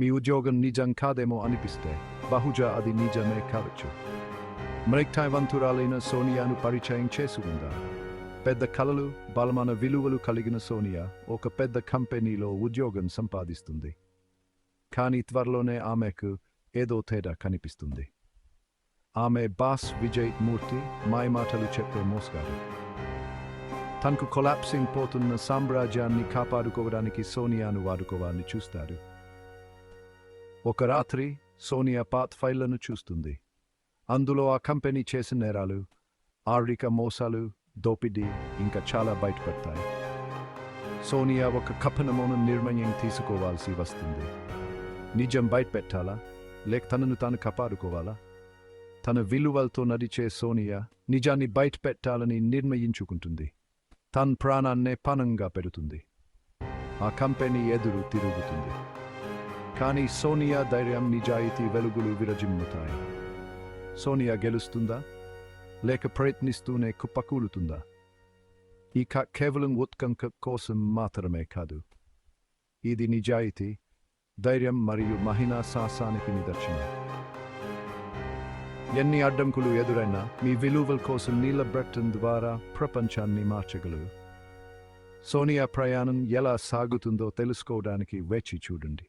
మీ ఉద్యోగం నిజం కాదేమో అనిపిస్తే బహుజా అది నిజమే కావచ్చు. మృక్తాయవంతురాలైన సోనియాను పరిచయం చేసుకుందా. పెద్ద కళలు బలమైన విలువలు కలిగిన సోనియా ఒక పెద్ద కంపెనీలో ఉద్యోగం సంపాదిస్తుంది. కానీ త్వరలోనే ఆమెకు ఏదో తేడా కనిపిస్తుంది. ఆమె బాస్ విజయ్ మూర్తి మాయమాటలు చెప్పే మోసగాడు. తనకు కొలాప్సింగ్ పోతున్న సామ్రాజ్యాన్ని కాపాడుకోవడానికి సోనియాను వాడుకోవాలని చూస్తాడు ఒక రాత్రి సోనియా పాత్ ఫైళ్ళను చూస్తుంది. అందులో ఆ కంపెనీ చేసిన నేరాలు ఆర్థిక మోసాలు దోపిడీ ఇంకా చాలా బయటపడతాయి. సోనియా ఒక కపనమోన నిర్ణయం తీసుకోవాల్సి వస్తుంది. నిజం బయటపెట్టాలా? లేక తనను తాను కాపాడుకోవాలా? తన విలువలతో నడిచే సోనియా నిజాన్ని బయటపెట్టాలని నిర్ణయించుకుంటుంది. తన ప్రాణాన్నే పనంగా పెడుతుంది. ఆ కంపెనీ ఎదురు తిరుగుతుంది. కానీ సోనియా ధైర్యం నిజాయితీ వెలుగులు విరజిమ్ముతాయి. సోనియా గెలుస్తుందా? లేక ప్రయత్నిస్తూనే కుప్పకూలుతుందా? ఈ కథ కేవలం ఉత్కంఠ కోసం మాత్రమే కాదు. ఇది నిజాయితీ ధైర్యం మరియు మహిళా సాహసానికి నిదర్శనం. ఎన్ని అడ్డంకులు ఎదురైనా మీ విలువల కోసం నిలబెట్టడం ద్వారా ప్రపంచాన్ని మార్చగలరు. సోనియా ప్రయాణం ఎలా సాగుతుందో తెలుసుకోవడానికి వేచి చూడండి.